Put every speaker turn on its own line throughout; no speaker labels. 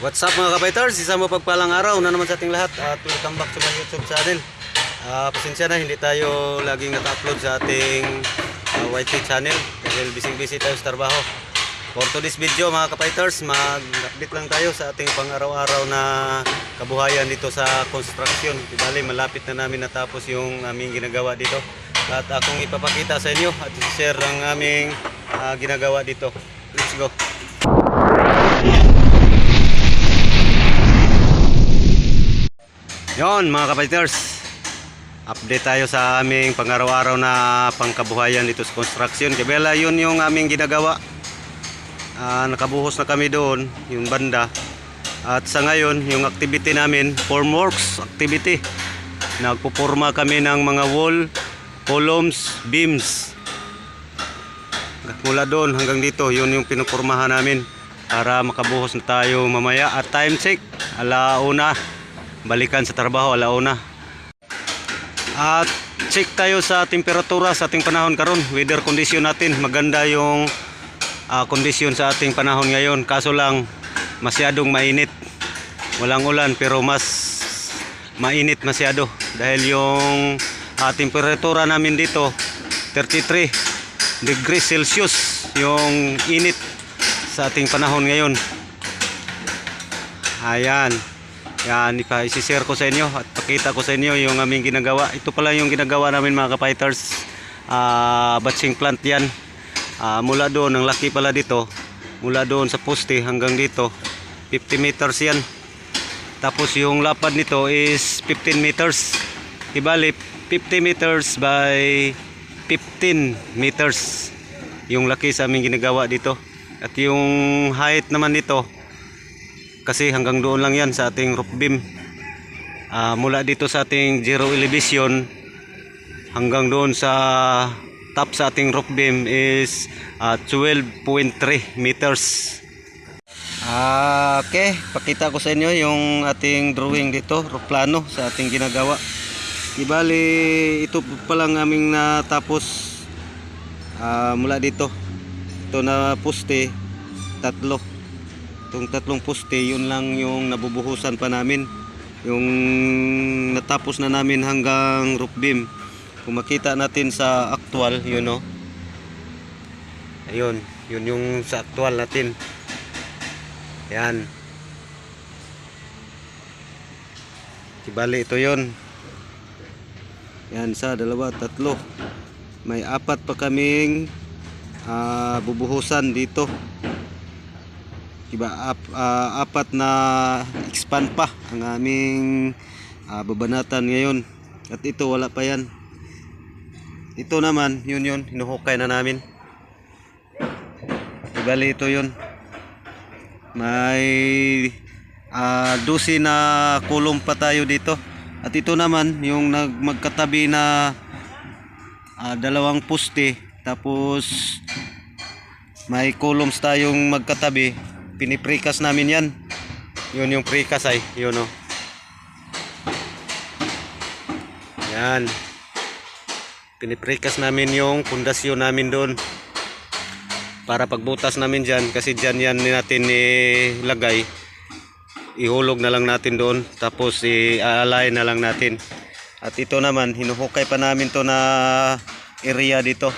What's up mga kabaiters? Isang mapagpalang araw na naman sa ating lahat at welcome back to my YouTube channel. Ah, pasensya na, hindi tayo laging naka-upload sa ating ah, YT channel dahil busy-busy tayo sa trabaho. For today's video mga kabaiters, mag-update lang tayo sa ating pang-araw-araw na kabuhayan dito sa construction. Ibali, malapit na namin natapos yung aming ginagawa dito. At akong ipapakita sa inyo at share ang aming ah, ginagawa dito. Let's go! Yon mga kapaters, update tayo sa aming pang-araw-araw na pangkabuhayan dito sa construction. Kabela yun yung aming ginagawa. Ah, nakabuhos na kami doon, yung banda. At sa ngayon, yung activity namin, formworks activity. Nagpupurma kami ng mga wall, columns, beams. Mula doon hanggang dito, yun yung pinupurmahan namin para makabuhos na tayo mamaya. At time check, alauna balikan sa trabaho alauna. At check tayo sa temperatura sa ating panahon karon, weather condition natin. Maganda yung ah, kondisyon sa ating panahon ngayon. Kaso lang masyadong mainit. Walang ulan pero mas mainit masyado dahil yung ah, temperatura namin dito 33 degrees Celsius yung init sa ating panahon ngayon. Ayan. Yan, isi-share ko sa inyo at pakita ko sa inyo yung aming ginagawa. Ito pala yung ginagawa namin mga kapighters. Ah, batching plant yan. Ah, mula doon, ang laki pala dito. Mula doon sa poste hanggang dito. 50 meters yan. Tapos yung lapad nito is 15 meters. Ibali, 50 meters by 15 meters. Yung laki sa aming ginagawa dito. At yung height naman nito, kasi hanggang doon lang yan sa ating roof beam Ah, mula dito sa ating zero elevation hanggang doon sa top sa ating roof beam is ah, 12.3 meters Ah, okay, pakita ko sa inyo yung ating drawing dito, plano sa ating ginagawa. Ibali, ito pa lang aming natapos ah, mula dito. Ito na poste, tatlo. Itong tatlong poste, yun lang yung nabubuhusan pa namin. Yung natapos na namin hanggang roof beam. Kung makita natin sa actual, yun o. Ayun, yun yung sa actual natin. Yan. Kibali ito yun. Yan, sa dalawa, tatlo. May apat pa kaming ah, bubuhusan dito. Diba, ap, ah, apat na expand pa ang aming ah, babanatan ngayon. At ito wala pa yan. Ito naman, yun yun, hinuhukay na namin. Ibali ito yun. May ah, 12 na kulong pa tayo dito. At ito naman, yung nag magkatabi na ah, dalawang poste. Tapos may columns tayong magkatabi piniprekas namin yan. Yun yung precast ay yun o. Yan. Piniprekas namin yung pundasyon namin doon. Para pagbutas namin dyan kasi dyan yan natin ilagay ihulog na lang natin doon tapos i-align na lang natin. At ito naman hinuhukay pa namin to na area dito.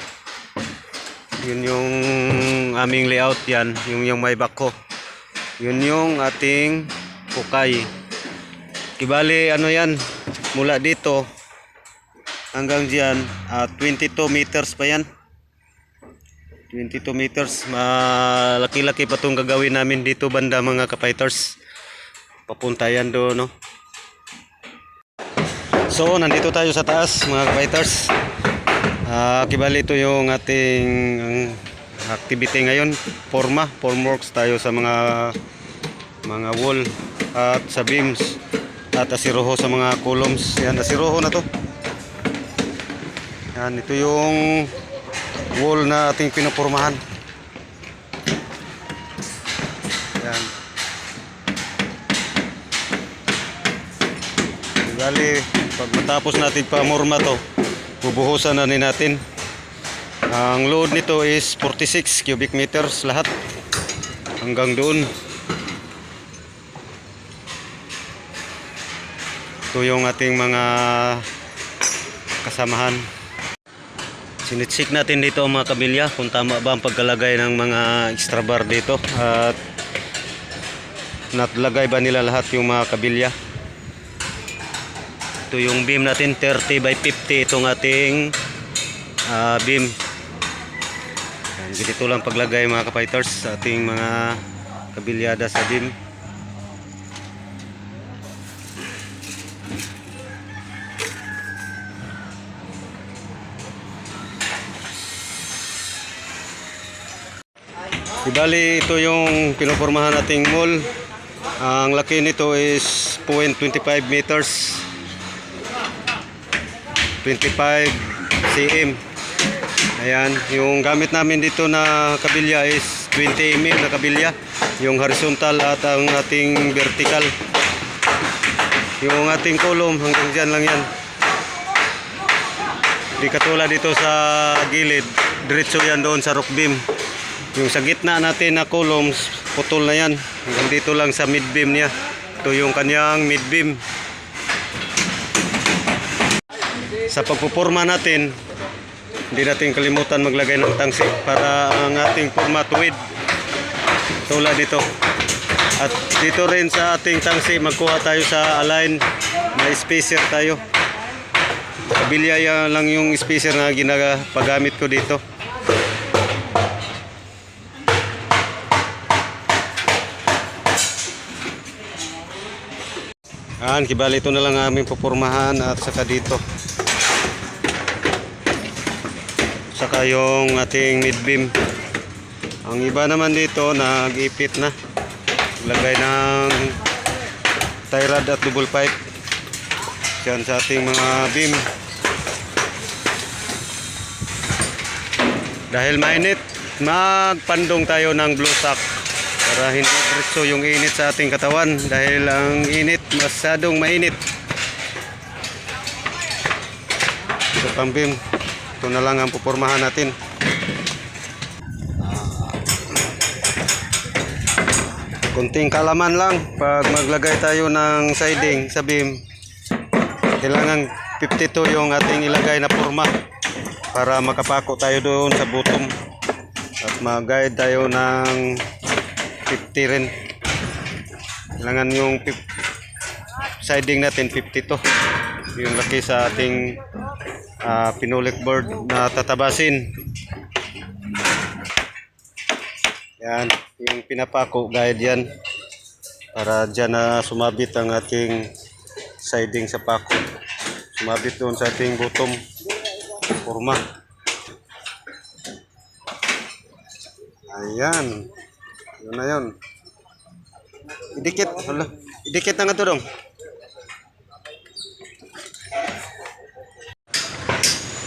Yun yung aming layout yan yung yung may bako yun yung ating hukay kibali ano yan? Mula dito hanggang diyan ah, 22 meters pa yan. 22 meters. Malaki-laki pa itong gagawin namin dito banda mga kapighters papunta yan doon no? So nandito tayo sa taas mga kapighters Ah, kibali ito yung ating activity ngayon, forma, formworks tayo sa mga mga wall at sa beams at asiroho sa mga columns. Yan, asiroho na to. Yan, ito yung wall na ating pinupormahan. Yan. Kibali, pag matapos natin pamorma to, bubuhusan na ni natin ang load nito is 46 cubic meters lahat hanggang doon Ito yung ating mga kasamahan. Sinitsik natin dito ang mga kabilya kung tama ba ang pagkalagay ng mga extra bar dito at natlagay ba nila lahat yung mga kabilya. Ito yung beam natin 30 by 50 itong ating ah, beam. Ganito lang paglagay mga kapighters sa ating mga kabilyada sa beam. Ibali ito yung pinupormahan nating mall. Ang laki nito is 0.25 meters. 25 cm. Ayan, yung gamit namin dito na kabilya is 20 mm na kabilya. Yung horizontal at ang ating vertical. Yung ating column hanggang dyan lang yan. Di katulad dito sa gilid, diretso yan doon sa rock beam. Yung sa gitna natin na columns, putol na yan. Hanggang dito lang sa mid beam niya. Ito yung kanyang mid beam. Sa pagpuporma natin, hindi natin kalimutan maglagay ng tangsi para ang ating forma tuwid. Tulad dito. At dito rin sa ating tangsi, magkuha tayo sa align na spacer tayo. Kabilya yan lang yung spacer na ginapagamit ko dito. Yan, kibali ito na lang ang aming pupormahan at saka dito. Saka yung ating mid beam. Ang iba naman dito nag-ipit na. Lagay ng tie rod at double pipe. Yan sa ating mga beam. Dahil mainit, magpandong tayo ng blue sack para hindi diretso yung init sa ating katawan dahil ang init masyadong mainit. Pang beam. Ito na lang ang pupormahan natin. Kunting kalaman lang pag maglagay tayo ng siding sa beam. Kailangan 52 yung ating ilagay na porma para makapako tayo doon sa bottom at mag-guide tayo ng 50 rin. Kailangan yung siding natin 52. Yung laki sa ating ah, pinulik board na tatabasin. Yan, yung pinapako guide yan para dyan na sumabit ang ating siding sa pako. Sumabit doon sa ating bottom forma. Ayan. Yun na yun. Idikit. Hala. Idikit na nga to dong.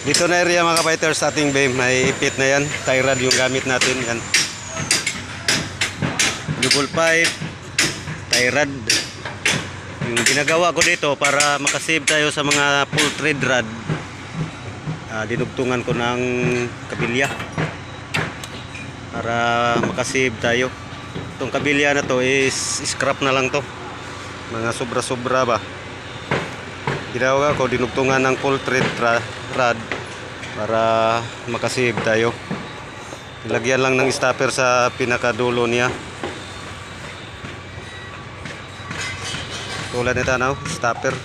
Dito na area mga fighters ating beam. May ipit na yan. Tie rod yung gamit natin. Yan. Double pipe. Tie rod. Yung ginagawa ko dito para makasave tayo sa mga full thread rod. Ah, dinugtungan ko ng kabilya para makasave tayo. Itong kabilya na to is scrap na lang to. Mga sobra-sobra ba. Ginawa ko dinugtungan ng ra- rod para makasave tayo. Ilagyan lang ng stopper sa pinakadulo niya. Tulad nito no, stopper.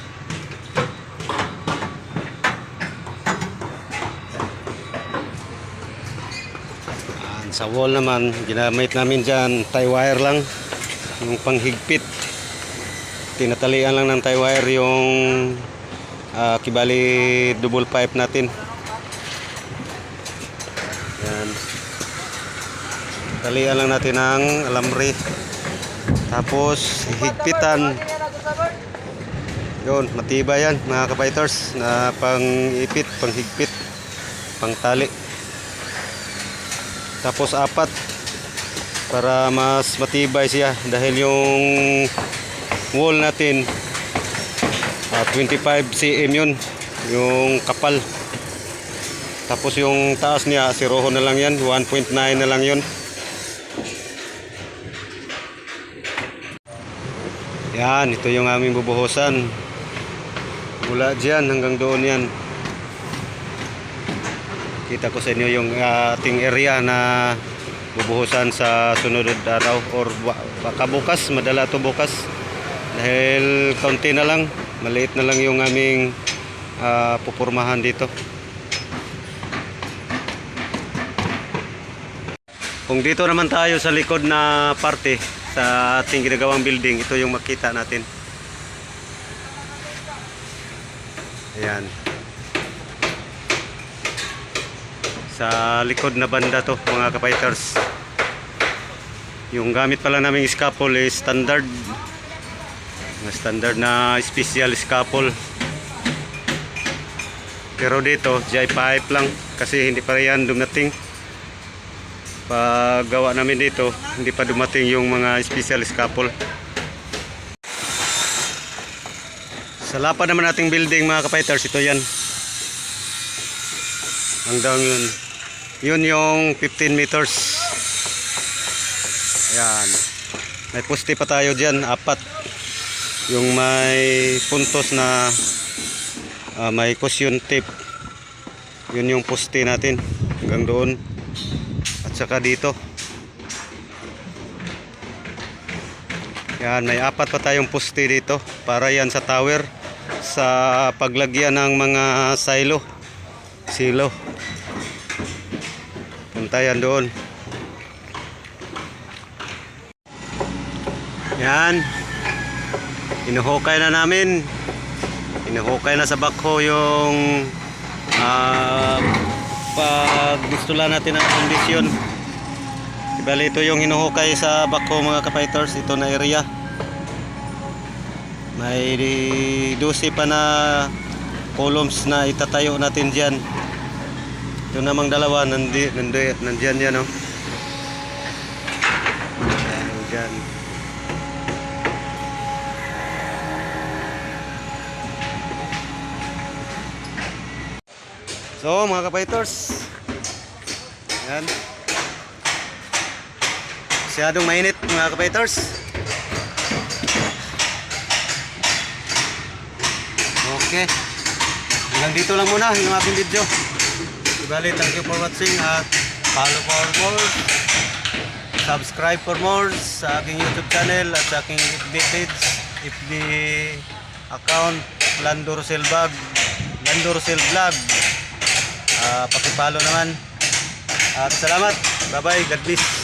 Yan, sa wall naman, ginamit namin dyan, tie wire lang, yung panghigpit. Tinatalian lang ng tie wire yung ah, kibali double pipe natin. Yan. Talian lang natin ng alambre. Tapos, higpitan. Yun, matibay yan mga kapiters na pang-ipit, pang-higpit, pang-tali. Tapos apat para mas matibay siya dahil yung wall natin ah, 25 cm yun yung kapal tapos yung taas niya siroho na lang yan 1.9 na lang yun yan ito yung aming bubuhusan Mula dyan hanggang doon yan. Kita ko sa inyo yung ah, ating area na bubuhusan sa sunod araw or ba- baka bukas, madala to bukas. Dahil kaunti na lang, maliit na lang yung aming ah, pupurmahan dito. Kung dito naman tayo sa likod na parte sa ating ginagawang building, ito yung makita natin. Ayan. Sa likod na banda to, mga kapiters. Yung gamit pala naming scaffold is standard. Mga standard na special scaffold. Pero dito, dry pipe lang kasi hindi pa yan dumating. Paggawa namin dito, hindi pa dumating yung mga special scaffold. Sa lapad naman nating building mga kapiters, ito yan. Hanggang yun. Yun yung 15 meters. Ayan. May poste pa tayo dyan, apat. Yung may puntos na ah, may cushion tape. Yun yung poste natin. Hanggang doon. At saka dito. Yan, may apat pa tayong poste dito para yan sa tower sa paglagyan ng mga silo. Silo. Punta yan doon. Yan. Inuhukay na namin. Inuhukay na sa bakho yung ah pag gusto lang natin ang kondisyon. Bali ito yung hinuhukay sa bako mga kapiters, ito na area. May 12 pa na columns na itatayo natin diyan. Ito namang dalawa nandi nandi nandiyan yan oh. Ayan, dyan. So mga kapiters. Yan. Masyadong mainit mga kapiters. Okay. Hanggang dito lang muna yung ating video. Bali, thank you for watching at follow for more. Subscribe for more sa aking YouTube channel at sa aking FB page, FB account, Lando Rosel Vlog. Lando Rosel Vlog. Ah, pakipalo naman. At salamat. Bye-bye. God bless.